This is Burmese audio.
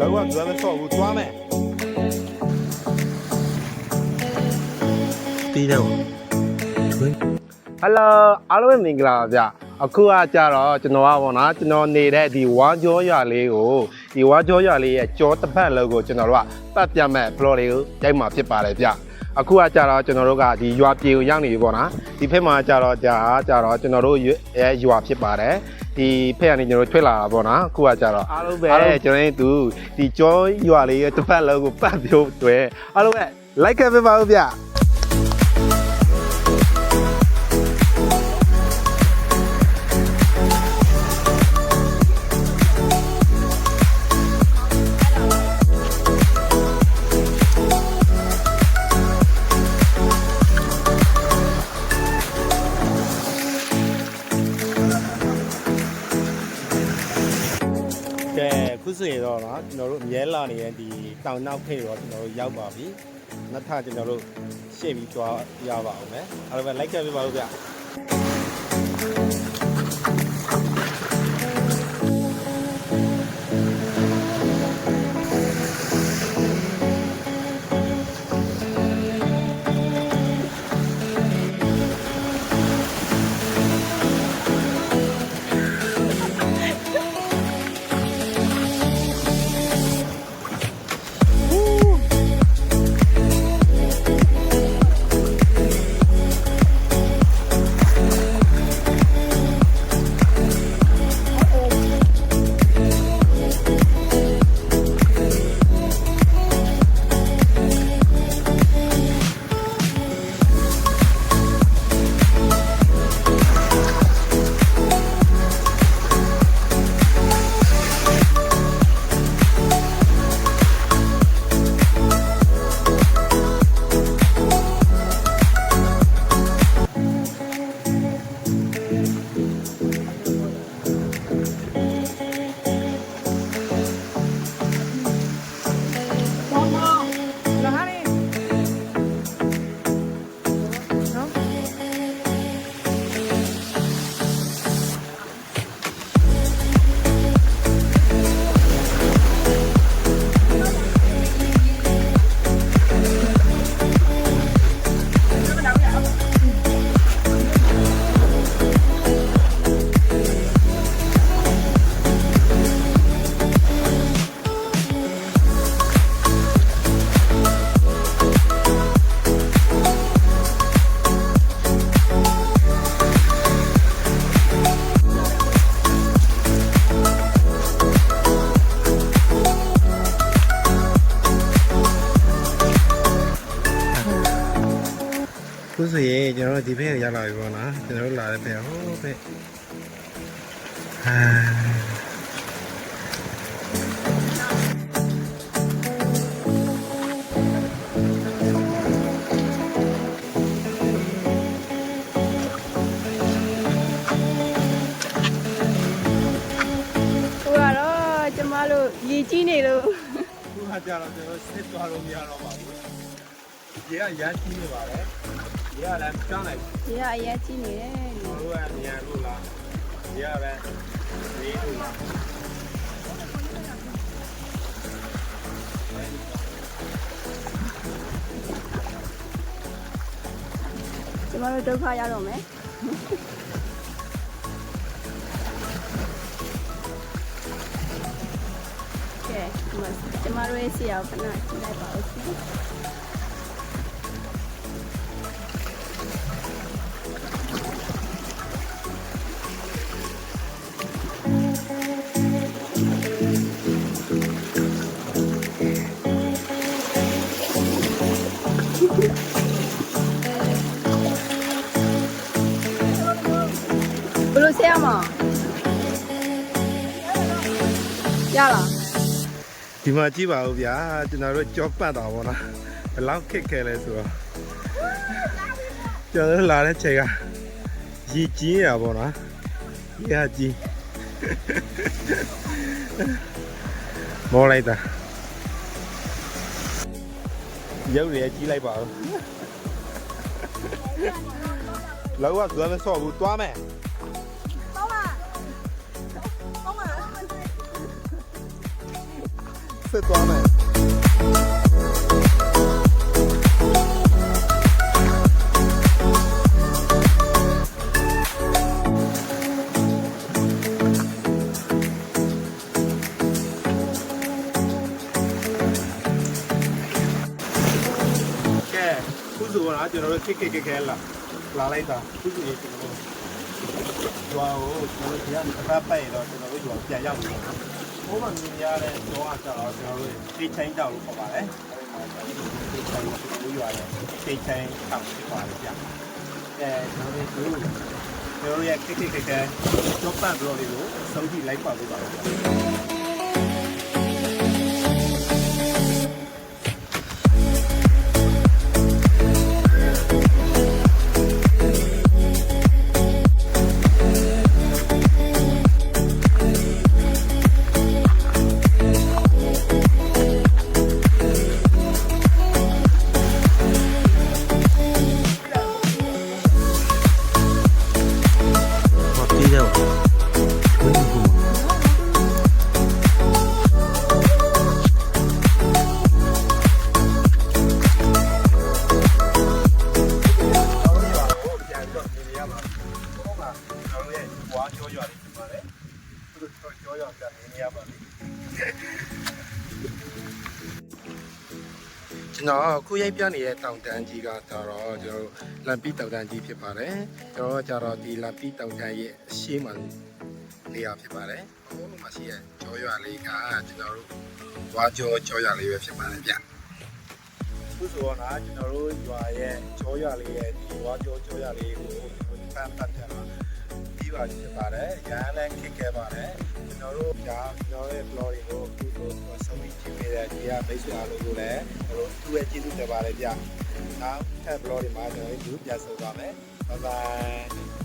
လောကဇွဲမဆော့ဘူးသွားမယ်တီးတယ်ဟယ်လိုအားလုံးပဲမင်္ဂလာပါဗျအခုကကြတော့ကျွန်တော်ကပေါ့နော်ကျွန်တော်နေတဲ့ဒီဝါကြောရွာလေးကိုဒီဝါကြောရွာလေးရဲ့ကြောတစ်ပတ်လုံးကိုကျွန်တော်တို့ကပတ်ပြတ်မဲ့ floor လေးကိုရိုက်မှာဖြစ်ပါတယ်ဗျအခုကကြတော့ကျွန်တော်တို့ကဒီရွာပြေကိုရောက်နေပြီပေါ့နော်ဒီဖက်မှာကြတော့ကြာကြတော့ကျွန်တော်တို့ရဲ့ရွာဖြစ်ပါတယ် ဒီဖက်ကနေကျွန်တော်တို့ထွက်လာတာပေါ့နော်အခုကကြတော့အားလုံးပဲကျွန်တော်တို့ဒီကြောရွာလေးရဲ့တစ်ပတ်လုံးကိုပတ်ပြိုးတွေ့အားလုံးပဲ like ခဲ့ပေးပါဦးဗျ ခုဆိုရင်တော့နော်ကျွန်တော်တို့အမြဲလာနေတဲ့ဒီတောင်နောက်ဖိတ်တော့ကျွန်တော်တို့ရောက်ပါပြီ။နောက်ထပ်ကျွန်တော်တို့ရှေ့ပြီးသွားရပါအောင်မယ်။အဲ့ဒါပဲ like ခဲ့ပေးပါဦးဗျ။ ခုဆိုရင်ကျွန်တော်တို့ဒီဘက်ကိုရောက်လာပြီပေါ့နော်ကျွန်တော်တို့လာတဲ့ဘက်ဟိုဘက်ဟာဟိုကတော့ကျမတို့ရေကြီးနေလို့ခုကကြတော့ကျွန်တော်စစ်သွားလို့မရတော့ပါဘူးရေကရမ်းကြီးနေပါလေ ရေကလည်းကြောင်းလိုက်ရေကအရက်ကြီးနေတယ်ကျွန်တော်တို့ကမြန်လို့လားရေကပဲနေလို့လားကျမတို့ဒုက္ခရောက်တော့မယ်ကဲဒီမှာကျမတို့ရဲ့ဆရာကိုခဏကြည့်လိုက်ပါဦးရှင် ရလားဒီမှာကြည့်ပါဦးဗျာကျွန်တော်တို့ကြောပတ်တာပေါ့နော်ဘယ်လောက်ခက်ခဲလဲဆိုတော့ကျွန်တော်တို့လာတဲ့ချိန်ကရေကြီးရပါပေါ့နော်ရေကကြီးမောလိုက်တာရုပ်ရည်ကြီးလိုက်ပါဦးလောကဇွဲမဆော့ဘူးတွားမယ်ဆက်သွားမယ် ကဲခုဆိုတော့ကျွန်တော်တို့ခက်ခက်ခက်ခဲလာလာလိုက်တာခုဆိုရင် ကျွန်တော်တို့ကျွာကိုကျွန်တော်တို့ဒီကနေတစ်ပတ်ပတ်ရတော့ကျွန်တော်တို့ကျွာပြန်ရောက်ပြီဘိုးမမြင်ရတဲ့တော့အကြတော့ကျွန်တော်တို့ထိချင်းတောက်လို့ခေါ်ပါတယ်ထိချင်းလို့ရွာတယ်ထိချင်းတောက်ဖြစ်ပါတယ်ကြာအဲကျွန်တော်တို့ကျွန်တော်တို့ရဲ့ခက်ခက်ခက်ခဲကြောပတ်ဘလော့လေးကိုစုံကြည့်လိုက်ပါလို့ပါဗျာ ကျွန်တော်အခုရိုက်ပြနေတဲ့တောင်တန်းကြီးကတော့ကျွန်တော်တို့လမ်ပီတောင်တန်းကြီးဖြစ်ပါတယ်ကျွန်တော်ကျတော့ဒီလမ်ပီတောင်တန်းရဲ့အရှိမှနေရာဖြစ်ပါတယ်ဟိုမှာရှိတဲ့ကြောရွာလေးကကျွန်တော်တို့ဘွားကြောကြောရွာလေးပဲဖြစ်ပါတယ်ဗျခုဆိုတော့ကျွန်တော်တို့ရွာရဲ့ကြောရွာလေးရဲ့ဒီဘွားကြောကြောရွာလေးကိုကျွန်တော်ပန်းပတ်ကြတာပြီးပါဖြစ်ပါတယ်ရဟန်းလည်းခက်ခဲပါတယ်ကျွန်တော်တို့ကကျွန်တော်ရဲ့ blog တွေကိုအခု တို့ဆုံးဖြတ်ကြည့်နေတဲ့ဒီကမိတ်ဆွေအားလုံးကိုလည်းကျွန်တော်တို့သူ့ရဲ့ကျေးဇူးတင်ပါတယ်ဗျနောက်ထပ် blog တွေမှာကျွန်တော်တို့ပြန်ဆုံပါမယ် bye bye